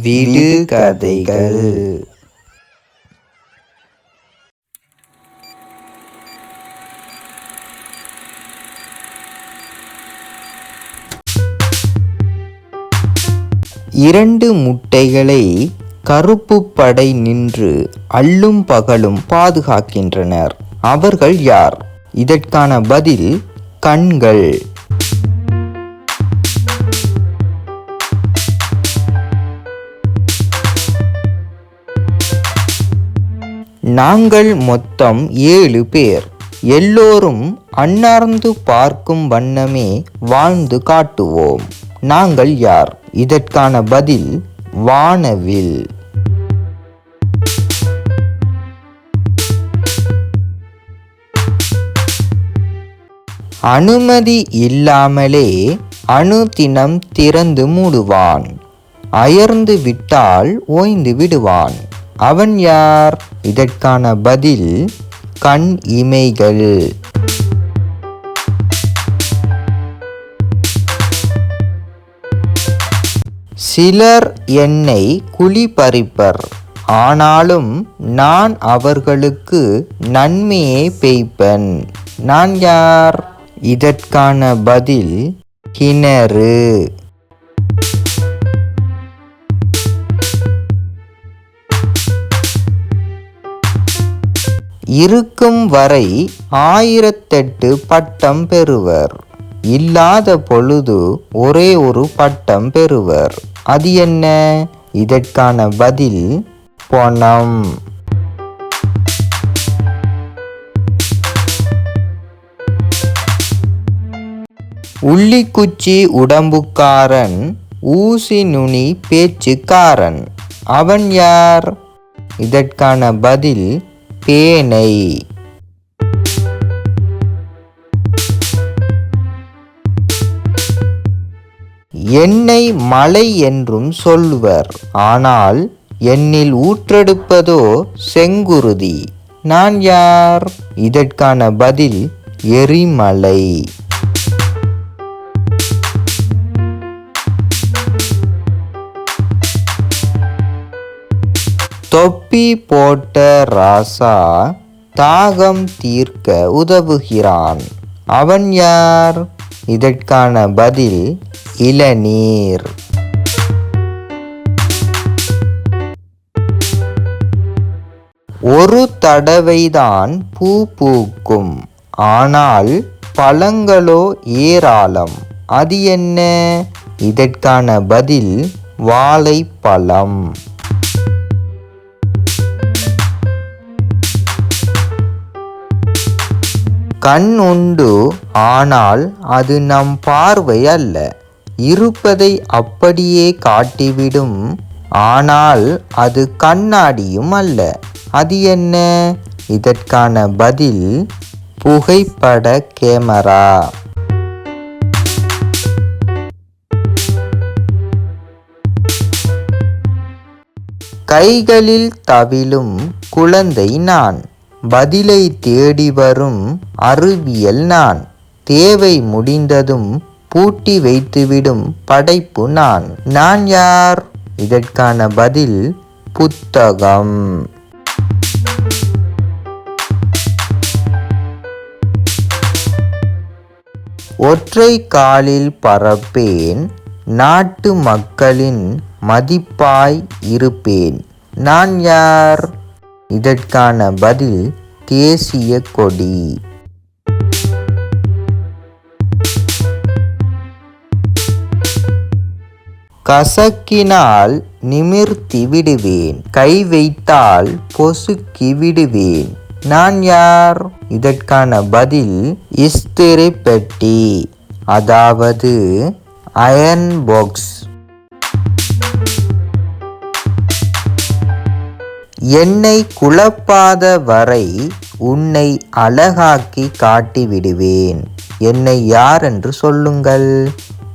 விடு கதைகள். இரண்டு முட்டைகளை கருப்பு படை நின்று அல்லும் பகலும் பாதுகாக்கின்றனர். அவர்கள் யார்? இதற்கான பதில் கண்கள். நாங்கள் மொத்தம் ஏழு பேர். எல்லோரும் அன்னார்ந்து பார்க்கும் வண்ணமே வாழ்ந்து காட்டுவோம். நாங்கள் யார்? இதற்கான பதில் வானவில். அனுமதி இல்லாமலே அணுதினம் திறந்து மூடுவான். அயர்ந்து விட்டால் ஓய்ந்து விடுவான். அவன் யார்? இதற்கான பதில் கண் இமைகள். சிலர் என்னை குழி பறிப்பர் ஆனாலும் நான் அவர்களுக்கு நன்மையே பெய்ப்பன். நான் யார்? இதற்கான பதில் கிணறு. இருக்கும் வரை ஆயிரத்தெட்டு பட்டம் பெறுவர். இல்லாத பொழுது ஒரே ஒரு பட்டம் பெறுவர். அது என்ன? இதற்கான பதில் பணம். உள்ளிக்குச்சி உடம்புக்காரன் ஊசி நுனி பேச்சுக்காரன். அவன் யார்? இதற்கான பதில் பேனை என்னை மலை என்றும் சொல்வர் ஆனால் என்னில் ஊற்றெடுப்பதோ செங்குருதி. நான் யார்? இதற்கான பதில் எரிமலை. தொப்பி போட்ட ராசா தாகம் தீர்க்க உதவுகிறான். அவன் யார்? இதற்கான பதில் இளநீர். ஒரு தடவைதான் பூ பூக்கும். ஆனால் பழங்களோ ஏராளம். அது என்ன? இதற்கான பதில் வாழைப்பழம். கண் உண்டு ஆனால் அது நம் பார்வை அல்ல. இருப்பதை அப்படியே காட்டிவிடும் ஆனால் அது கண்ணாடியும் அல்ல. அது என்ன? இதற்கான பதில் புகைப்பட கேமரா. கைகளில் தவிழும் குழந்தை நான். பதிலை தேடி வரும் அறிவியல் நான். தேவை முடிந்ததும் பூட்டி வைத்துவிடும் படைப்பு நான். நான் யார்? இதற்கான பதில் புத்தகம். ஒற்றை காலில் பறப்பேன் நாட்டு மக்களின் மதிப்பாய் இருப்பேன். நான் யார்? இதற்கான பதில் தேசிய கொடி. கசக்கினால் நிமிர்த்தி விடுவேன் கை வைத்தால் பொசுக்கி விடுவேன். நான் யார்? இதற்கான பதில் இஸ்திரி பெட்டி அதாவது அயன் பாக்ஸ். என்னை குழப்பாத வரை உன்னை அழகாக்கி காட்டிவிடுவேன் என்னை யார் என்று சொல்லுங்கள்.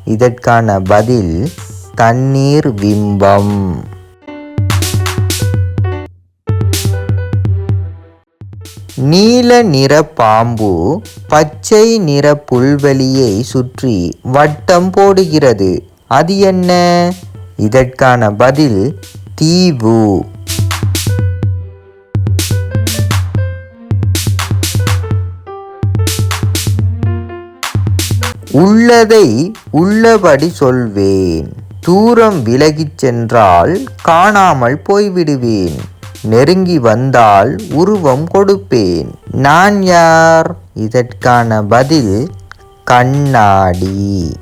இதற்கான பதில் தண்ணீர் பிம்பம். நீல நிற பாம்பு பச்சை நிற புல்வெளியை சுற்றி வட்டம் போடுகிறது. அது என்ன? இதற்கான பதில் தீவு. உள்ளதை உள்ளபடி சொல்வேன். தூரம் விலகிச் சென்றால் காணாமல் போய்விடுவேன். நெருங்கி வந்தால் உருவம் கொடுப்பேன். நான் யார்? இதற்கான பதில் கண்ணாடி.